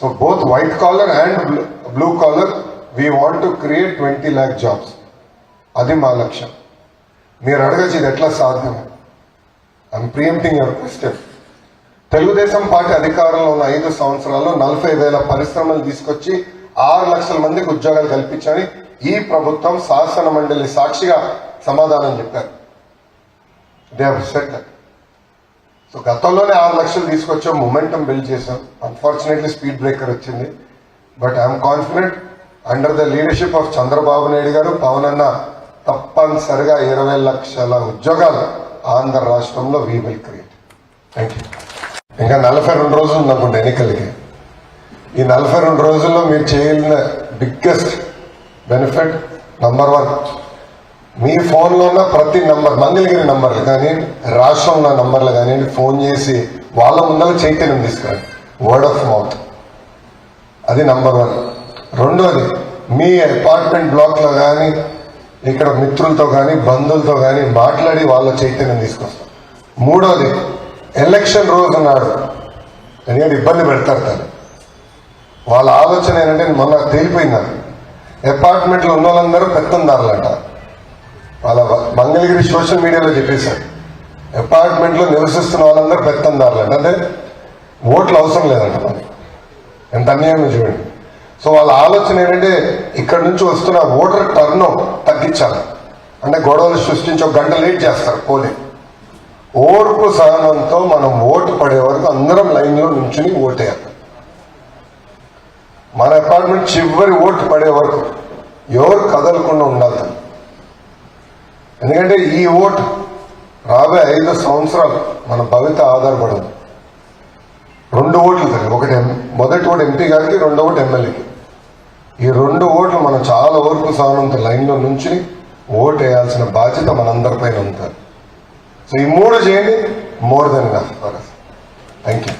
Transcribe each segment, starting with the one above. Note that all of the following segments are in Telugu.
So both white collar and blue collar we want to create twenty lakh jobs అది మా లక్ష్యం. మీరు అడగచ్చు ఇది ఎట్లా సాధ్యం I'm pre-empting your question Telugu Desam party అధికారంలో ఉన్న ఐదు సంవత్సరాల్లో నలభై వేల పరిశ్రమలు తీసుకొచ్చి ఆరు లక్షల మందికి ఉద్యోగాలు కల్పించని ఈ ప్రభుత్వం శాసన మండలి సాక్షిగా సమాధానం చెప్పారు. దే సెట్ సో గతంలోనే ఆరు లక్షలు తీసుకొచ్చాం మొమెంటం బిల్డ్ చేసాం అన్ఫార్చునేట్లీ స్పీడ్ బ్రేకర్ వచ్చింది. But I'm confident under the leadership of Chandrababu Naidu garu Pawan అన్న తప్పనిసరిగా ఇరవై లక్షల ఉద్యోగాలు ఆంధ్ర రాష్ట్రంలో we will create thank you ఇంకా నలభై రెండు రోజులు ఉందనుకుంటా ఎన్నికలకి. ఈ నలభై రెండు రోజుల్లో మీరు చేయాలిన బిగ్గెస్ట్ బెనిఫిట్ నంబర్ వన్ మీ ఫోన్లో ఉన్న ప్రతి నంబర్ మంగళగిరి నంబర్లు కానీ రాష్ట్రంలో ఉన్న నంబర్లు కానీ ఫోన్ చేసి వాళ్ళ ముందర చైతన్యం తీసుకురండి. వర్డ్ ఆఫ్ మౌత్ అది నంబర్ వన్ రెండోది మీ అపార్ట్మెంట్ బ్లాక్లో కానీ ఇక్కడ మిత్రులతో కానీ బంధువులతో కానీ మాట్లాడి వాళ్ళ చైతన్యం తీసుకొస్తాం. మూడోది ఎలక్షన్ రోజు నాడు ఎందుకంటే ఇబ్బంది పెడతారు తను. వాళ్ళ ఆలోచన ఏంటంటే మొన్న తేలిపోయింది అపార్ట్మెంట్లో ఉన్న వాళ్ళందరూ పెత్తందారులంట. వాళ్ళ మంగళగిరి సోషల్ మీడియాలో చెప్పేశారు. అపార్ట్మెంట్లో నివసిస్తున్న వాళ్ళందరూ పెత్తందారులంట అంటే ఓట్లు అవసరం లేదంట మనకి ఎంత అన్యాయం చూడండి. సో వాళ్ళ ఆలోచన ఏంటంటే ఇక్కడ నుంచి వస్తున్న ఓటర్ టర్న్ తగ్గించాలి. అంటే గొడవలు సృష్టించి ఒక గంట లేట్ చేస్తారు పోలింగ్ ఓర్పు సహనంతో మనం ఓటు పడే వరకు అందరం లైన్లో నుంచుని ఓటేయాలి. మన అపార్ట్మెంట్ చివరి ఓటు పడే వరకు ఎవరు కదలకుండా ఉండాలి. ఎందుకంటే ఈ ఓటు రాబోయే ఐదు సంవత్సరాలు మన భవిత ఆధారపడదు. రెండు ఓట్లు తగ్గి ఒకటి మొదటి ఓటు ఎంపీ గారికి రెండో ఓటు ఎమ్మెల్యేకి ఈ రెండు ఓట్లు మనం చాలా ఓర్పు సానంత లైన్లో నుంచి ఓటు వేయాల్సిన బాధ్యత మనందరిపైన ఉంటుంది. సో ఈ మూడు చేయండి more than enough thank you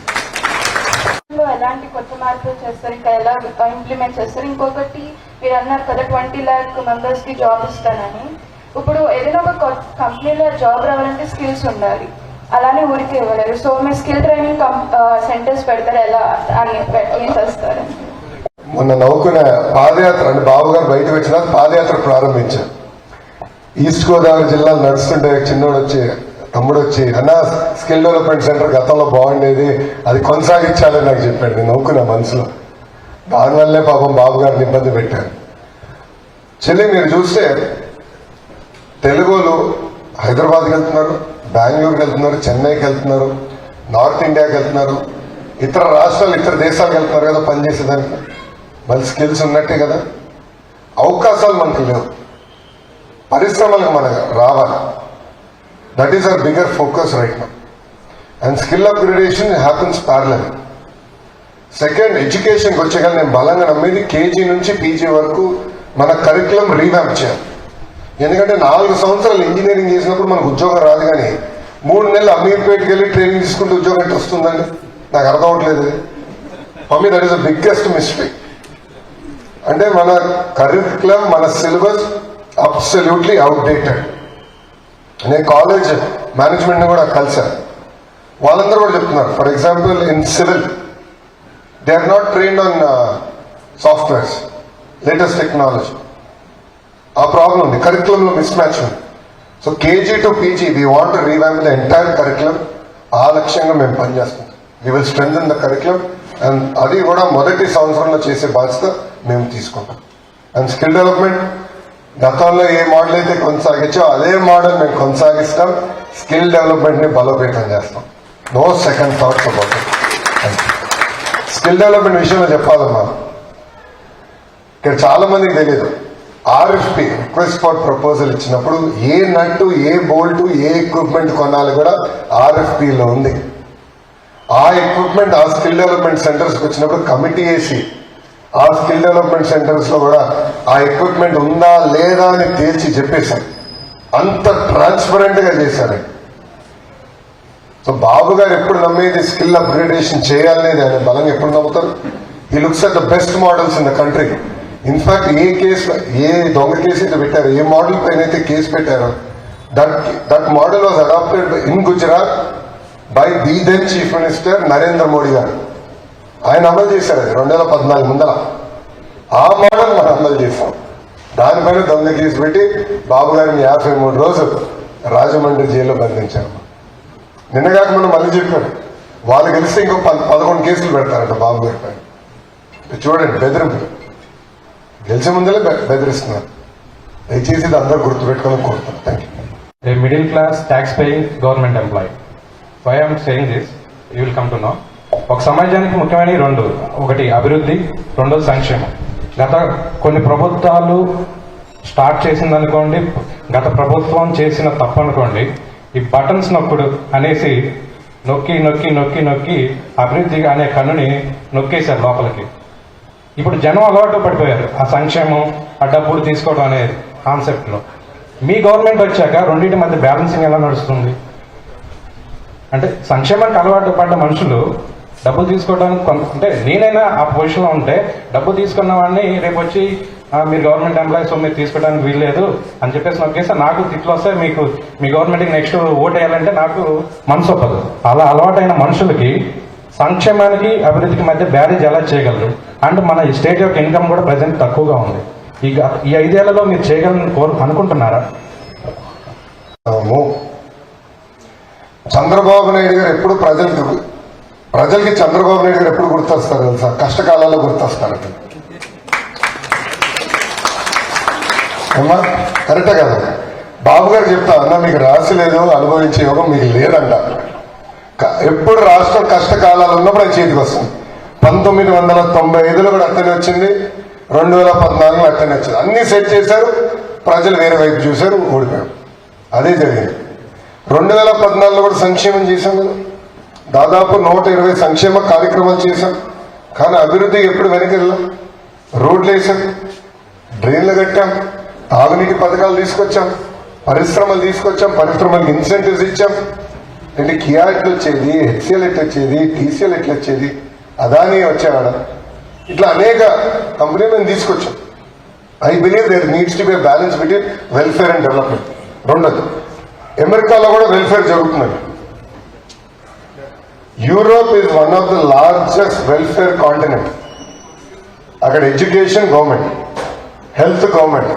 ఎలాంటి కొత్త మార్పులు చేస్తారు ఇంకా ఎలా ఇంప్లిమెంట్ చేస్తారు? ఇంకొకటి మీరు అన్నారు కదా ట్వంటీ ల్యాక్ మెంబర్స్కి జాబ్ ఇస్తానని. ఇప్పుడు ఏదైనా ఒక కంపెనీలో జాబ్ రావాలంటే స్కిల్స్ ఉండాలి. అలానే ఊరికి ఇవ్వలేరు. సో మీరు స్కిల్ ట్రైనింగ్ సెంటర్స్ పెడతారు? ఎలా? అని చేస్తారు? మొన్న నవ్వుకున్న పాదయాత్ర అంటే బాబు గారు బయట వచ్చిన పాదయాత్ర ప్రారంభించారు ఈస్ట్ గోదావరి జిల్లాలో నడుస్తుంటే చిన్నోడు వచ్చి తమ్ముడు వచ్చి అన్న స్కిల్ డెవలప్మెంట్ సెంటర్ గతంలో బాగుండేది. అది కొనసాగించాలని నాకు చెప్పాడు. నేను నవ్వుకున్నా మనసులో. దానివల్లే పాపం బాబు గారిని ఇబ్బంది పెట్టారు. చెల్లి మీరు చూస్తే తెలుగులు హైదరాబాద్కి వెళ్తున్నారు బెంగళూరుకి వెళ్తున్నారు చెన్నైకి వెళ్తున్నారు నార్త్ ఇండియాకి వెళ్తున్నారు ఇతర రాష్ట్రాలు ఇతర దేశాలకు వెళ్తున్నారు కదా పనిచేసేదానికి మళ్ళీ స్కిల్స్ ఉన్నట్టే కదా. అవకాశాలు మనకు లేవు. పరిశ్రమలకు మనకు రావాలి. That is our bigger focus right నా and skill upgradation happens parallel second ఎడ్యుకేషన్కి వచ్చేగా నేను బలంగా నమ్మేది కేజీ నుంచి పీజీ వరకు మన కరికులం రీవ్యాప్ చేయాలి. ఎందుకంటే నాలుగు సంవత్సరాలు ఇంజనీరింగ్ చేసినప్పుడు మనకు ఉద్యోగం రాదు కానీ మూడు నెలలు అమీర్పేటకి వెళ్ళి ట్రైనింగ్ తీసుకుంటే ఉద్యోగం ఎట్లా వస్తుందండి? నాకు అర్థం అవట్లేదు mummy that is the biggest mistake అంటే మన కరికులం మన సిలబస్ అబ్సల్యూట్లీ అవుట్డేటెడ్ నేను కాలేజ్ మేనేజ్మెంట్ కూడా కలిసాను వాళ్ళందరూ కూడా చెప్తున్నారు. For example in civil they are not trained on softwares latest technology ఆ ప్రాబ్లం ఉంది. కరికులంలో మిస్ మ్యాచ్ ఉంది. So KG to PG we want revamp the entire curriculum ఆ లక్ష్యంగా మేము పనిచేస్తాం we will strength the curriculum and అది కూడా మొదటి సంవత్సరంలో చేసే బాధ్యత మేము తీసుకుంటాం. అండ్ స్కిల్ డెవలప్మెంట్ గతంలో ఏ మోడల్ అయితే కొనసాగించో అదే మోడల్ మేము కొనసాగిస్తాం. స్కిల్ డెవలప్మెంట్ని బలోపేతం చేస్తాం. No second thoughts about skill development విషయంలో చెప్పాలమ్మా. ఇక్కడ చాలా మందికి తెలియదు ఆర్ఎఫ్పి రిక్వెస్ట్ ఫర్ ప్రపోజల్ ఇచ్చినప్పుడు ఏ నట్టు ఏ బోల్ట్ ఏ ఎక్విప్మెంట్ కొనాలి కూడా ఆర్ఎఫ్పిలో ఉంది. ఆ ఎక్విప్మెంట్ ఆ స్కిల్ డెవలప్మెంట్ సెంటర్స్కి వచ్చినప్పుడు కమిటీ వేసి ఆ స్కిల్ డెవలప్మెంట్ సెంటర్స్లో కూడా ఆ ఎక్విప్మెంట్ ఉందా లేదా అని తేల్చి చెప్పేశారు. అంత ట్రాన్స్పరెంట్గా చేశారు. సో బాబు గారు ఎప్పుడు నమ్మేది స్కిల్ అప్గ్రేడేషన్ చేయాలనేది ఆయన బలంగా ఎప్పుడు నమ్ముతారు? ఈ looks at the best models in the country in fact A case ఏ దొంగ కేసు అయితే పెట్టారు ఏ మోడల్ పైన అయితే కేసు పెట్టారో that that model was adapted in Gujarat by the then chief minister Narendra Modi garu. ఆయన అమలు చేశారు అది రెండు వేల పద్నాలుగు ముందర ఆ మోడల్ మనం అమలు చేస్తాం. దానిపైన దొంగ కేసు పెట్టి బాబు గారిని యాభై మూడు రోజులు రాజమండ్రి జైల్లో బంధించారు నిన్నగాక మనం మళ్ళీ చెప్పారు. వాళ్ళు గెలిస్తే ఇంకో పదకొండు కేసులు పెడతారంట బాబు గారి పైన. చూడండి బెదిరింపు గెలిచే ముందరే బెదిరిస్తున్నారు. దయచేసి ఇది అందరూ గుర్తుపెట్టుకోవాలని కోరుతున్నాను thank you a middle class tax paying government employee. Why I'm saying this, you will ఒక సమాజానికి ముఖ్యమైన రెండు ఒకటి అభివృద్ధి రెండో సంక్షేమం. గత కొన్ని ప్రభుత్వాలు స్టార్ట్ చేసిందనుకోండి గత ప్రభుత్వం చేసిన తప్పు అనుకోండి ఈ బటన్స్ నొక్కుడు అనేసి నొక్కి నొక్కి నొక్కి నొక్కి అభివృద్ధి అనే కన్నుని నొక్కేశారు లోపలికి. ఇప్పుడు జనం అలవాటు పడిపోయారు. ఆ సంక్షేమం ఆ డబ్బులు తీసుకోవడం అనేది కాన్సెప్ట్లో. మీ గవర్నమెంట్ వచ్చాక రెండింటి మధ్య బ్యాలెన్సింగ్ ఎలా నడుస్తుంది? అంటే సంక్షేమానికి అలవాటు పడ్డ మనుషులు డబ్బు తీసుకోవడానికి కొంత అంటే నేనైనా ఆ పొజిషన్లో ఉంటే డబ్బు తీసుకున్న వాడిని రేపు వచ్చి మీరు గవర్నమెంట్ ఎంప్లాయీస్ మీరు తీసుకోవడానికి వీల్లేదు అని చెప్పేసి నొక్కేస్తే నాకు తిట్లు వస్తే మీకు మీ గవర్నమెంట్కి నెక్స్ట్ ఓట్ వేయాలంటే నాకు మనసు ఒప్పదు. అలా అలవాటైన మనుషులకి సంక్షేమానికి అభివృద్ధికి మధ్య బ్యారేజ్ ఎలా చేయగలరు? అండ్ మన ఈ స్టేట్ యొక్క ఇన్కమ్ కూడా ప్రజెంట్ తక్కువగా ఉంది. ఈ ఈ ఐదేళ్ళలో మీరు చేయగలని కోరు అనుకుంటున్నారా? చంద్రబాబు నాయుడు గారు ఎప్పుడు ప్రజలకు ప్రజలకి చంద్రబాబు నాయుడు గారు ఎప్పుడు గుర్తొస్తారు తెలుసా? కష్టకాలాల్లో గుర్తొస్తారు. అమ్మా కరెక్టే కదా. బాబు గారు చెప్తా అన్న మీకు రాసి లేదు అనుభవించే యోగం మీకు లేదంట. ఎప్పుడు రాష్ట్రం కష్టకాలాలు ఉన్నప్పుడు అది చేతికి వస్తుంది. పంతొమ్మిది వందల తొంభై ఐదులో కూడా అట్టనే వచ్చింది. రెండు వేల పద్నాలుగులో అట్టనే వచ్చింది. అన్ని సెట్ చేశారు. ప్రజలు వేరే వైపు చూశారు ఓడిపోయారు. అదే జరిగింది. రెండు వేల పద్నాలుగులో కూడా సంక్షేమం చేశాం కదా. దాదాపు నూట ఇరవై సంక్షేమ కార్యక్రమాలు చేశాం. కానీ అభివృద్ధి ఎప్పుడు వెనకెళ్ళాం? రోడ్లు వేసాం డ్రైన్లు కట్టాం తాగునీటి పథకాలు తీసుకొచ్చాం పరిశ్రమలు తీసుకొచ్చాం పరిశ్రమలకు ఇన్సెంటివ్స్ ఇచ్చాం. అంటే కియా ఎట్లొచ్చేది? హెచ్సిఎల్ ఎట్లా వచ్చేది టీసీఎల్ ఎట్లా వచ్చేది అదాని వచ్చేవాడు ఇట్లా అనేక కంపెనీలు మేము తీసుకొచ్చాం. I believe there needs to be balance between welfare and development రెండోది అమెరికాలో కూడా వెల్ఫేర్ జరుగుతున్నది Europe is one of the largest welfare continent అక్కడ ఎడ్యుకేషన్ గవర్నమెంట్ హెల్త్ గవర్నమెంట్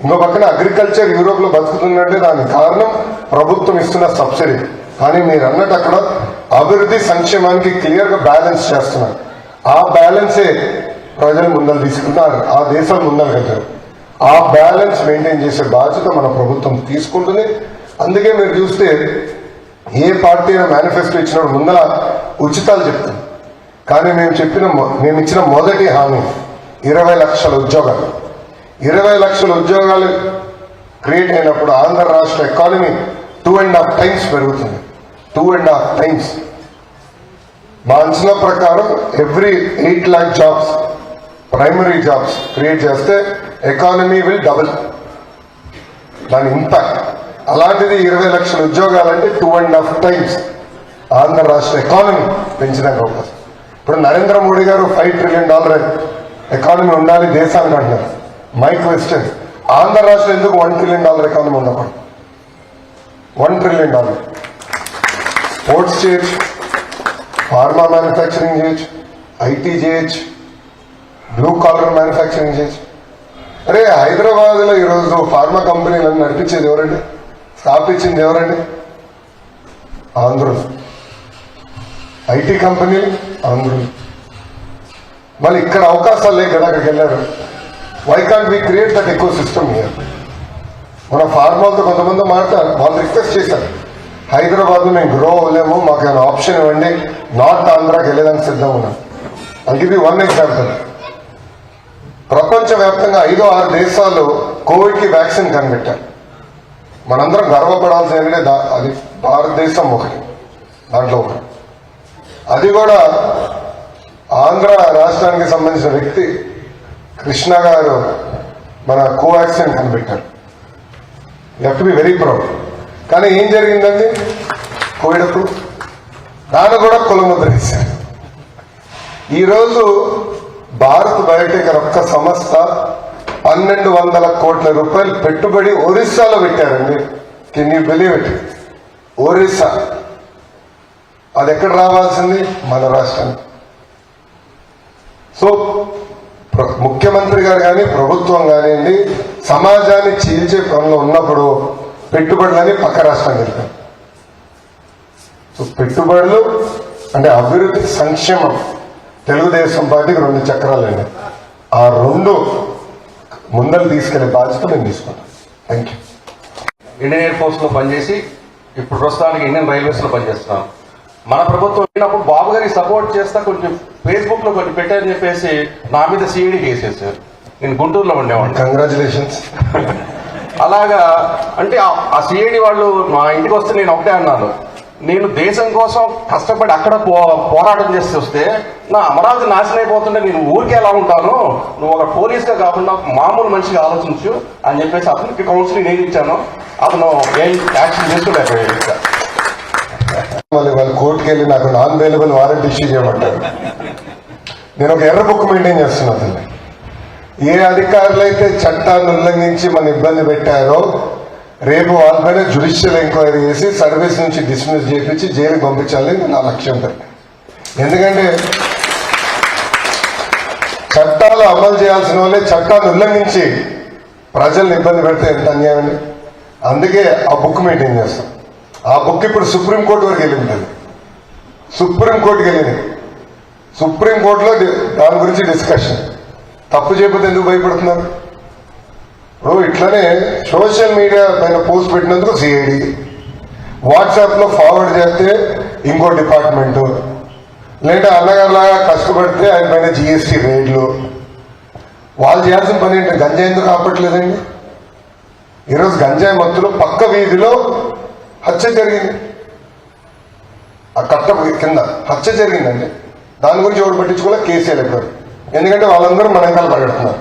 ఇంకో పక్కన అగ్రికల్చర్ యూరోప్లో బతుకుతుందంటే దానికి కారణం ప్రభుత్వం ఇస్తున్న సబ్సిడీ కానీ మీరు అన్నట్టు అక్కడ అభివృద్ధి సంక్షేమానికి క్లియర్గా బ్యాలెన్స్ చేస్తున్నారు. ఆ బ్యాలెన్సే ప్రజలు ముందలు తీసుకున్నారు ఆ దేశాలు ముందరగలిగారు ఆ బ్యాలెన్స్ మెయింటైన్ చేసే బాధ్యత మన ప్రభుత్వం తీసుకుంటుంది. అందుకే మీరు చూస్తే ఏ పార్టీ మేనిఫెస్టో ఇచ్చినప్పుడు ముందర ఉచితాలు చెప్తాం కానీ మేము చెప్పిన మేము ఇచ్చిన మొదటి హామీ ఇరవై లక్షల ఉద్యోగాలు. ఇరవై లక్షల ఉద్యోగాలు క్రియేట్ అయినప్పుడు ఆంధ్ర రాష్ట్ర economy two and half times పెరుగుతుంది. టూ అండ్ హాఫ్ టైమ్స్ మా అంచనా ప్రకారం every eight lakh jobs primary jobs create చేస్తే ఎకానమీ విల్ డబుల్ దాని ఇంపాక్ట్ అలాంటిది ఇరవై లక్షల ఉద్యోగాలంటే two and half times Andhra రాష్ట్ర ఎకానమీ పెంచడానికి అవకాశం. ఇప్పుడు నరేంద్ర మోడీ గారు ఫైవ్ ట్రిలియన్ డాలర్ ఎకానమీ ఉండాలి దేశానికి అంటున్నారు. మై క్వశ్చన్ ఆంధ్ర రాష్ట్రం ఎందుకు వన్ ట్రిలియన్ డాలర్ ఎకానమీ ఉండకూడదు? వన్ ట్రిలియన్ డాలర్ స్పోర్ట్స్ చేయొచ్చు ఫార్మా మ్యానుఫ్యాక్చరింగ్ చేయొచ్చు ఐటీ చేయొచ్చు బ్లూ కాలర్ మ్యానుఫ్యాక్చరింగ్ చేయొచ్చు అరే హైదరాబాద్లో ఈరోజు ఫార్మా కంపెనీలను నడిపించేది ఎవరండి? స్థాపించింది ఎవరండి? ఆంధ్రులు. ఐటీ కంపెనీలు ఆంధ్రులు. మళ్ళీ ఇక్కడ అవకాశాలు లేక అక్కడికి వెళ్ళారు. Why can't we create that ecosystem here మన ఫార్మాలతో కొంతమంది మాట్లాడారు వాళ్ళు రిక్వెస్ట్ చేశారు. హైదరాబాద్లో మేము గ్రో అవ్వలేము మాకు ఏమైనా ఆప్షన్ ఇవ్వండి. నార్త్ ఆంధ్రాకి వెళ్ళేదానికి సిద్ధంగా ఉన్నాం. అందుకే వన్ ఎగ్జాంపుల్ ప్రపంచవ్యాప్తంగా ఐదో ఆరు దేశాలు కోవిడ్కి వ్యాక్సిన్ కనిపెట్టారు. మనందరం గర్వపడాల్సిన ఏంటంటే అది భారతదేశం ఒకటి. దాంట్లో ఒకటి. అది కూడా ఆంధ్ర రాష్ట్రానికి సంబంధించిన వ్యక్తి కృష్ణ గారు మన కోవాక్సిన్ కనిపెట్టారు. లెఫ్ట్ బి వెరీ ప్రౌడ్ కానీ ఏం జరిగిందండి? కోవిడ్ అప్పుడు దాన్ని కూడా కులముద్ర ఇచ్చారు ఈరోజు భారత్ బయోటెక్ అనే ఒక్క సంస్థ పన్నెండు వందల కోట్ల రూపాయలు పెట్టుబడి ఒరిస్సాలో పెట్టారండి. Can you believe it Orissa. అది ఎక్కడ రావాల్సింది? మన రాష్ట్రం సో ముఖ్యమంత్రి గారు కానీ ప్రభుత్వం కానివ్వండి సమాజాన్ని చీల్చే పనులు ఉన్నప్పుడు పెట్టుబడులని పక్క రాష్ట్రానికి జరిపారు సో పెట్టుబడులు అంటే అభివృద్ధి సంక్షేమం. తెలుగుదేశం పార్టీకి రెండు చక్రాలండి. ఆ రెండు ముందరు తీసుకెళ్ళే బాధ్యత మేము తీసుకుంటాం థ్యాంక్ యూ ఇండియన్ ఎయిర్ ఫోర్స్లో పనిచేసి ఇప్పుడు ప్రస్తుతానికి ఇండియన్ రైల్వేస్లో పనిచేస్తున్నాను మన ప్రభుత్వం అయినప్పుడు బాబు గారికి సపోర్ట్ చేస్తా కొంచెం ఫేస్బుక్లో కొన్ని పెట్టారని చెప్పేసి నా మీద సిఐడి కేసేసారు నేను గుంటూరులో ఉండేవాడిని. కంగ్రాచులేషన్స్ అలాగా అంటే ఆ- సిఐడి వాళ్ళు మా ఇంటికి వస్తే నేను ఒకటే అన్నాను. నేను దేశం కోసం కష్టపడి అక్కడ పోరాటం చేసి వస్తే నా అమరావతి నాశనం అయిపోతుంటే నేను ఊరికే ఎలా ఉంటాను? నువ్వు ఒక పోలీస్గా కాకుండా మామూలు మనిషిగా ఆలోచించు అని చెప్పేసి అతనికి కౌన్సిలింగ్ నేను ఇచ్చాను. అతను ఏం యాక్షన్ చేసుకోలేకపోయాడు ఇంకా. వెళ్ళి నాకు నాన్ అవైలబుల్ వారెంట్ ఇష్యూ చేయమంటారు నేను ఒక ఎర్ర బుక్ మెయింటైన్ చేస్తున్నాను తల్లి. ఏ అధికారులు అయితే చట్టాన్ని ఉల్లంఘించి మన ఇబ్బంది పెట్టారో రేపు వాళ్ళపైన జ్యుడిషియల్ ఎంక్వైరీ చేసి సర్వీస్ నుంచి డిస్మిస్ చేయించి జైలుకి పంపించాలని నా లక్ష్యం తల్లి. ఎందుకంటే చట్టాలు అమలు చేయాల్సిన వాళ్ళే చట్టాన్ని ఉల్లంఘించి ప్రజల్ని ఇబ్బంది పెడితే ఎంత అన్యాయం అందుకే ఆ బుక్ మెయింటైన్ చేస్తాం. ఆ బుక్ ఇప్పుడు సుప్రీంకోర్టు వరకు వెళ్ళింది అది. సుప్రీంకోర్టుకి వెళ్ళింది. సుప్రీంకోర్టులో దాని గురించి డిస్కషన్. తప్పు చేయకపోతే ఎందుకు భయపడుతున్నారు? ఇప్పుడు ఇట్లనే సోషల్ మీడియా పైన పోస్ట్ పెట్టినందుకు సిఐడి వాట్సాప్లో ఫార్వర్డ్ చేస్తే ఇంకో డిపార్ట్మెంటు. లేదంటే అన్నగారులాగా కష్టపడితే ఆయన పైన జిఎస్టీ రేట్లు. వాళ్ళు చేయాల్సిన పని ఏంటి? గంజాయి ఎందుకు ఆపట్లేదండి ఈరోజు గంజాయి మత్తులో పక్క వీధిలో హత్య జరిగింది. ఆ కట్ట కింద హత్య జరిగిందండి. దాని గురించి ఎవరు పట్టించుకోలే కేసీఆర్ ఎక్కారు ఎందుకంటే వాళ్ళందరూ మన వెనకాల పరిగెడుతున్నారు.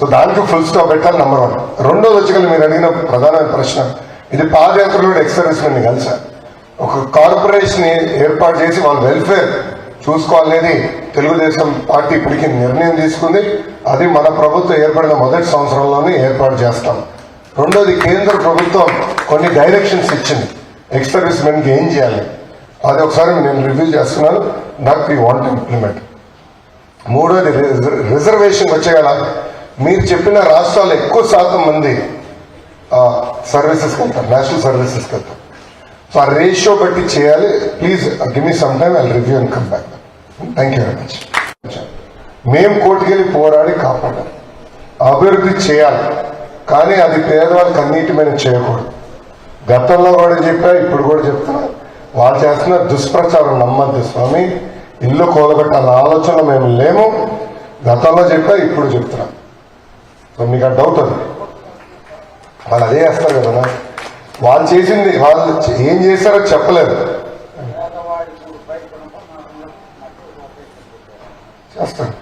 సో దానికి ఫుల్ స్టాప్ పెట్టాలి నెంబర్ వన్ రెండోది వచ్చి మీరు అడిగిన ప్రధానమైన ప్రశ్న ఇది పాదయాత్రలో ఎక్స్ సర్వీస్ మెన్ కలిసా? ఒక కార్పొరేషన్ ఏర్పాటు చేసి వాళ్ళ వెల్ఫేర్ చూసుకోవాలనేది తెలుగుదేశం పార్టీ ఇప్పటికి నిర్ణయం తీసుకుంది. అది మన ప్రభుత్వం ఏర్పడిన మొదటి సంవత్సరంలోనే ఏర్పాటు చేస్తాం. రెండోది కేంద్ర ప్రభుత్వం కొన్ని డైరెక్షన్స్ ఇచ్చింది. ఎక్స్ సర్వీస్ మెన్కి ఏం చేయాలి? అది ఒకసారి నేను రివ్యూ చేస్తున్నాను. That we want implement. మూడోది రిజర్వేషన్ వచ్చేగల మీరు చెప్పిన రాష్ట్రాలు ఎక్కువ శాతం మంది సర్వీసెస్కి వెళ్తారు నేషనల్ సర్వీసెస్కి వెళ్తారు. సో ఆ రేషియో బట్టి చేయాలి. Please give me some time I review and come back thank you very much మేము కోర్టుకెళ్ళి పోరాడి కాపాడాలి అభివృద్ధి చేయాలి. కానీ అది పేదవాళ్ళకి అన్నిటి మీద చేయకూడదు. గతంలో కూడా చెప్పా ఇప్పుడు కూడా చెప్తున్నా. వాళ్ళు చేస్తున్న దుష్ప్రచారం నమ్మద్దు స్వామి. ఇల్లు కూలగొట్టాల ఆలోచన మేము లేము. గతంలో చెప్పా ఇప్పుడు చెప్తున్నా. సో మీకు ఆ డౌట్ అది వాళ్ళు అదే చేస్తారు కదా వాళ్ళు చేసింది వాళ్ళు ఏం చేశారో చెప్పలేదు. చేస్తారు.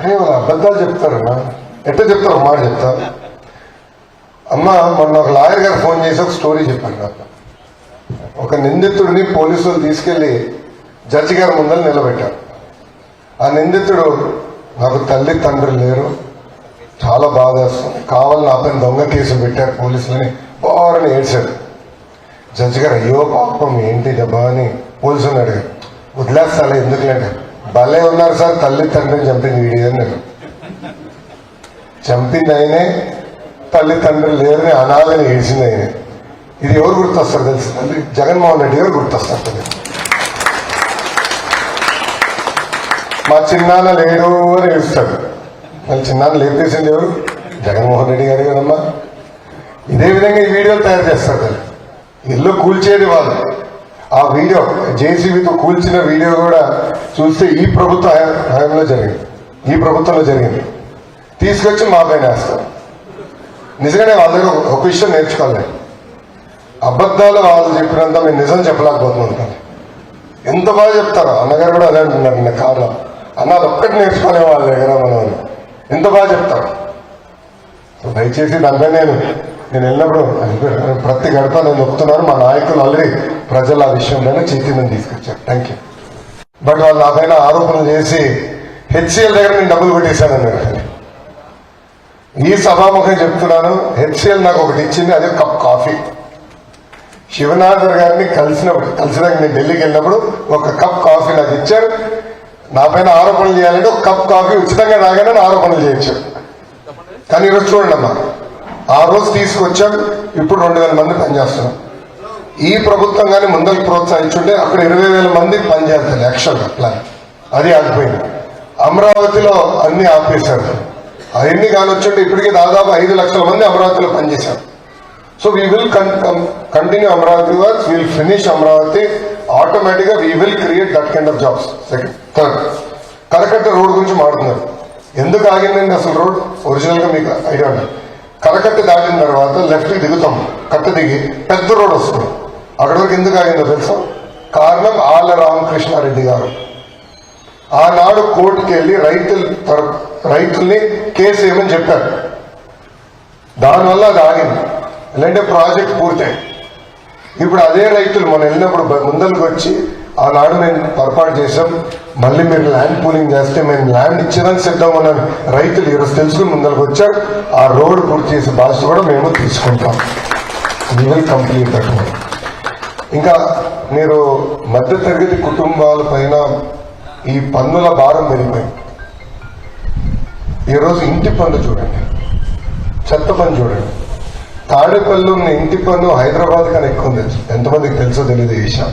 అరే వాళ్ళు అబద్ధాలు చెప్తారన్నా ఎట్లా చెప్తారు? మాట చెప్తా. అమ్మ మొన్న ఒక లాయర్ గారు ఫోన్ చేసి ఒక స్టోరీ చెప్పారు నాకు. ఒక నిందితుడిని పోలీసులు తీసుకెళ్ళి జడ్జి గారి ముందర నిలబెట్టారు. ఆ నిందితుడు నాకు తల్లి తండ్రి లేరు. చాలా బాధ కావాలి కావాలని నా పైన దొంగ కేసు పెట్టారు పోలీసులని. బారని ఏడ్చాడు. జడ్జి గారు అయ్యో పాపం ఏంటి దెబ్బా అని పోలీసుని అడిగారు. వదిలేస్తాలే ఎందుకులేండి భలే ఉన్నారు సార్ తల్లి తండ్రిని చంపింది వీడియో అని చంపింది ఆయనే తల్లి తండ్రి లేరని అనాలని ఏడ్చింది ఆయనే. ఇది ఎవరు గుర్తొస్తారు తెలుసు? జగన్మోహన్ రెడ్డి గారు గుర్తొస్తారు మా చిన్నాన్న లేడు అని ఏడుస్తాడు. మళ్ళీ చిన్నాన్న లేపేసింది ఎవరు? జగన్మోహన్ రెడ్డి గారు కదమ్మా. ఇదే విధంగా ఈ వీడియోలు తయారు చేస్తారు తల్లి ఇల్లు కూల్చేది వాళ్ళు. ఆ వీడియో జేసీబీతో కూల్చిన వీడియో కూడా చూస్తే ఈ ప్రభుత్వ హయాంలో జరిగింది. ఈ ప్రభుత్వంలో జరిగింది. తీసుకొచ్చి మా పైన వేస్తారు. నిజంగానే వాళ్ళ దగ్గర ఒక విషయం నేర్చుకోవాలి. అబద్ధాలు వాళ్ళు చెప్పినంత మేము నిజం చెప్పలేకపోతుంటారు. ఎంత బాగా చెప్తారు? అన్నగారు కూడా అదే అంటున్నారు నిన్న కారణం అన్న ఒక్కటి నేర్చుకునే వాళ్ళ దగ్గర మనం ఎంత బాగా చెప్తారు సో దయచేసి దానిపై నేను నేను వెళ్ళినప్పుడు ప్రతి గడప నేను చెప్తున్నాను మా నాయకులు ఆల్రెడీ ప్రజలు ఆ విషయంలోనే చైతన్యం తీసుకొచ్చారు. థ్యాంక్ యూ బట్ వాళ్ళు నా పైన ఆరోపణలు చేసి హెచ్సిఎల్ దగ్గర నేను డబ్బులు కొట్టేశానన్నారు ఈ సభాముఖం చెప్తున్నాను. హెచ్సిఎల్ నాకు ఒకటి ఇచ్చింది అదే కప్ కాఫీ. శివనాథర్ గారిని కలిసినప్పుడు కలిసినాక నేను ఢిల్లీకి వెళ్ళినప్పుడు ఒక కప్ కాఫీ నాకు ఇచ్చారు. నా పైన ఆరోపణలు చేయాలంటే ఒక కప్ కాఫీ ఉచితంగా తాగానే ఆరోపణలు చేయొచ్చు కానీ ఈరోజు చూడండి అమ్మా ఆ రోజు తీసుకొచ్చాం ఇప్పుడు రెండు వేల మంది పనిచేస్తున్నాం. ఈ ప్రభుత్వం కానీ ముందరికి ప్రోత్సహించుంటే అక్కడ ఇరవై వేల మంది పనిచేస్తారు యాక్చువల్గా ప్లాన్ అది ఆగిపోయింది. అమరావతిలో అన్ని ఆపేశారు. అవన్నీ కానొచ్చుంటే ఇప్పటికీ దాదాపు ఐదు లక్షల మంది అమరావతిలో పనిచేశారు. So we will continue Amaravati works will finish Amaravati ఆటోమేటిక్గా we will create that kind of jobs second third Calcutta road గురించి మాట్లాడుతున్నారు. ఎందుకు ఆగిందండి అసలు రోడ్ ఒరిజినల్గా మీకు ఐడియా ఉంది. కలకట్ట దాటిన తర్వాత లెఫ్ట్కి దిగుతాం. కట్ట దిగి పెద్ద రోడ్ వస్తుంది. అక్కడ వరకు ఎందుకు ఆగిందో తెలుసా? కారణం ఆళ్ళ రామకృష్ణారెడ్డి గారు. ఆనాడు కోర్టుకి వెళ్ళి రైతుల తరపు రైతుల్ని కేసు వేయమని చెప్పారు? దానివల్ల అది ఆగింది. లేదంటే ప్రాజెక్ట్ పూర్తయింది ఇప్పుడు అదే రైతులు మనం వెళ్ళినప్పుడు ముందరకు వచ్చి ఆనాడు మేము పొరపాటు చేసాం మళ్ళీ మీరు ల్యాండ్ పూలింగ్ చేస్తే మేము ల్యాండ్ ఇచ్చేదానికి సిద్ధం ఉన్నాను రైతులు ఈరోజు తెలుసుకుని ముందరకు వచ్చారు. ఆ రోడ్ పూర్తి చేసే బాధ్యత కూడా మేము తీసుకుంటాం. వీ విల్ కంప్లీట్ దట్ ఇంకా మీరు మధ్యతరగతి కుటుంబాల పైన ఈ పన్నుల భారం పెరిగిపోయింది. ఈరోజు ఇంటి పన్ను చూడండి. చెత్త పని చూడండి. తాడేపల్లి ఉన్న ఇంటి పన్ను హైదరాబాద్ కన్నా ఎక్కువ ఉంది. ఎంతమందికి తెలుసో తెలియదు ఈ విషయం.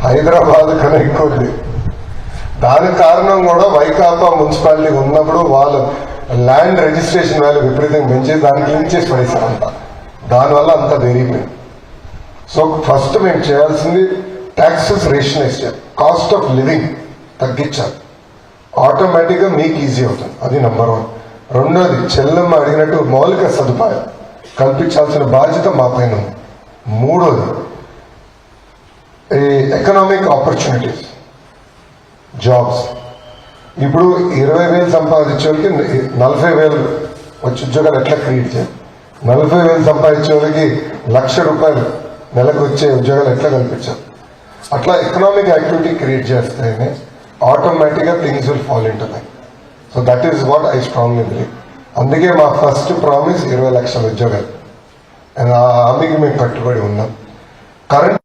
హైదరాబాద్ కన్నా ఎక్కువ ఉంది. దాని కారణం కూడా వైకాపా మున్సిపాలిటీ ఉన్నప్పుడు వాళ్ళు ల్యాండ్ రిజిస్ట్రేషన్ వాల్యూ విపరీతంగా పెంచి దానికి లింక్ చేసి పడేశారంట. దానివల్ల అంత పెరిగిపోయింది. సో ఫస్ట్ మేము చేయాల్సింది ట్యాక్సెస్ రేషనైజ్ చేయాలి కాస్ట్ ఆఫ్ లివింగ్ తగ్గించాలి. ఆటోమేటిక్గా మీకు ఈజీ అవుతుంది. అది నెంబర్ వన్ రెండోది చెల్లెమ్మ అడిగినట్టు మౌలిక సదుపాయాలు. కల్పించాల్సిన బాధ్యత మా పైన మూడోది ఈ ఎకనామిక్ ఆపర్చునిటీస్ జాబ్స్ ఇప్పుడు ఇరవై వేలు సంపాదించే వాళ్ళకి నలభై వేలు వచ్చి ఉద్యోగాలు ఎట్లా క్రియేట్ చేయాలి? నలభై వేలు సంపాదించే వాళ్ళకి లక్ష రూపాయలు నెలకు వచ్చే ఉద్యోగాలు ఎట్లా కల్పించాలి? అట్లా ఎకనామిక్ యాక్టివిటీ క్రియేట్ చేస్తేనే ఆటోమేటిక్గా things will fall into so that is what I strongly believe అందుకే మా ఫస్ట్ ప్రామిస్ ఇరవై లక్షల ఉద్యోగాలు అండ్ ఆ హామీకి మేము కట్టుబడి ఉన్నాం. కరెంట్